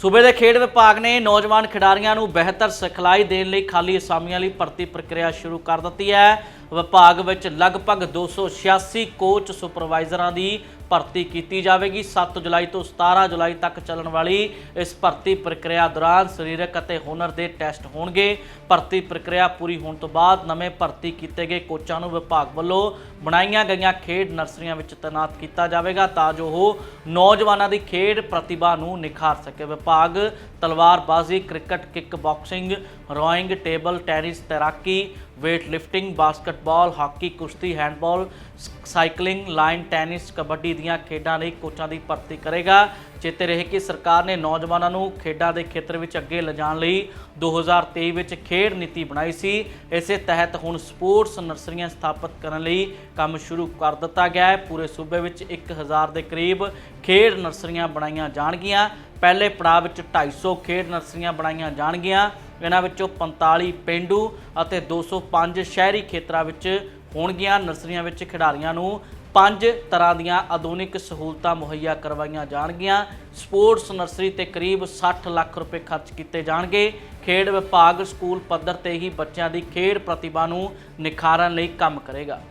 ਸੂਬੇ ਦੇ ਖੇਡ ਵਿਭਾਗ ਨੇ ਨੌਜਵਾਨ ਖਿਡਾਰੀਆਂ ਨੂੰ ਬਿਹਤਰ ਸਿਖਲਾਈ ਦੇਣ ਲਈ ਖਾਲੀ ਅਸਾਮੀਆਂ ਲਈ ਭਰਤੀ ਪ੍ਰਕਿਰਿਆ ਸ਼ੁਰੂ ਕਰ ਦਿੱਤੀ ਹੈ। ਵਿਭਾਗ ਵਿੱਚ ਲਗਭਗ 286 ਕੋਚ ਸੁਪਰਵਾਈਜ਼ਰਾਂ ਦੀ ਭਰਤੀ ਕੀਤੀ ਜਾਵੇਗੀ। 7 ਜੁਲਾਈ ਤੋਂ 17 ਜੁਲਾਈ ਤੱਕ ਚੱਲਣ ਵਾਲੀ ਇਸ ਭਰਤੀ ਪ੍ਰਕਿਰਿਆ ਦੌਰਾਨ ਸਰੀਰਕ ਅਤੇ ਹੁਨਰ ਦੇ ਟੈਸਟ ਹੋਣਗੇ। ਭਰਤੀ ਪ੍ਰਕਿਰਿਆ ਪੂਰੀ ਹੋਣ ਤੋਂ ਬਾਅਦ ਨਵੇਂ ਭਰਤੀ ਕੀਤੇ ਗਏ ਕੋਚਾਂ ਨੂੰ ਵਿਭਾਗ ਵੱਲੋਂ ਬਣਾਈਆਂ ਗਈਆਂ ਖੇਡ ਨਰਸਰੀਆਂ ਵਿੱਚ ਤੈਨਾਤ ਕੀਤਾ ਜਾਵੇਗਾ ਤਾਂ ਜੋ ਉਹ ਨੌਜਵਾਨਾਂ ਦੀ ਖੇਡ ਪ੍ਰਤਿਭਾ ਨੂੰ ਨਿਖਾਰ ਸਕੇ। ਵਿਭਾਗ, ਤਲਵਾਰਬਾਜ਼ੀ, cricket kick boxing rowing, table tennis, ਤੈਰਾਕੀ weight lifting ਬਾਸਕਟਬਾਲ ਹਾਕੀ ਕੁਸ਼ਤੀ handball cycling lawn tennis kabaddi ਦੀਆਂ ਖੇਡਾਂ ਲਈ ਕੋਚਾਂ ਦੀ ਭਰਤੀ ਕਰੇਗਾ। ਚੇਤੇ ਰਹੇ ਕਿ ਸਰਕਾਰ ਨੇ ਨੌਜਵਾਨਾਂ ਨੂੰ ਖੇਡਾਂ ਦੇ ਖੇਤਰ ਵਿੱਚ ਅੱਗੇ ਲਿਜਾਣ ਲਈ 2023 ਵਿੱਚ ਖੇਡ ਨੀਤੀ ਬਣਾਈ ਸੀ। ਇਸੇ ਤਹਿਤ ਹੁਣ ਸਪੋਰਟਸ ਨਰਸਰੀਆਂ ਸਥਾਪਿਤ ਕਰਨ ਲਈ ਕੰਮ ਸ਼ੁਰੂ ਕਰ ਦਿੱਤਾ ਗਿਆ ਹੈ। ਪੂਰੇ ਸੂਬੇ ਵਿੱਚ 1000 ਦੇ ਕਰੀਬ ਖੇਡ ਨਰਸਰੀਆਂ ਬਣਾਈਆਂ ਜਾਣਗੀਆਂ। ਪਹਿਲੇ ਪੜਾਅ ਵਿੱਚ 250 ਖੇਡ ਨਰਸਰੀਆਂ ਬਣਾਈਆਂ ਜਾਣਗੀਆਂ। ਇਹਨਾਂ ਵਿੱਚੋਂ 45 ਪਿੰਡੂ ਅਤੇ 205 ਸ਼ਹਿਰੀ ਖੇਤਰਾਂ ਵਿੱਚ ਹੋਣਗੀਆਂ। ਨਰਸਰੀਆਂ ਵਿੱਚ ਖਿਡਾਰੀਆਂ ਨੂੰ ਪੰਜ ਤਰ੍ਹਾਂ ਦੀਆਂ ਆਧੁਨਿਕ ਸਹੂਲਤਾਂ ਮੁਹੱਈਆ ਕਰਵਾਈਆਂ ਜਾਣਗੀਆਂ। ਸਪੋਰਟਸ ਨਰਸਰੀ ਤੇ ਕਰੀਬ 60 ਲੱਖ ਰੁਪਏ ਖਰਚ ਕੀਤੇ ਜਾਣਗੇ। ਖੇਡ ਵਿਭਾਗ ਸਕੂਲ ਪੱਧਰ ਤੇ ਹੀ ਬੱਚਿਆਂ ਦੀ ਖੇਡ ਪ੍ਰਤਿਭਾ ਨੂੰ ਨਿਖਾਰਨ ਲਈ ਕੰਮ ਕਰੇਗਾ।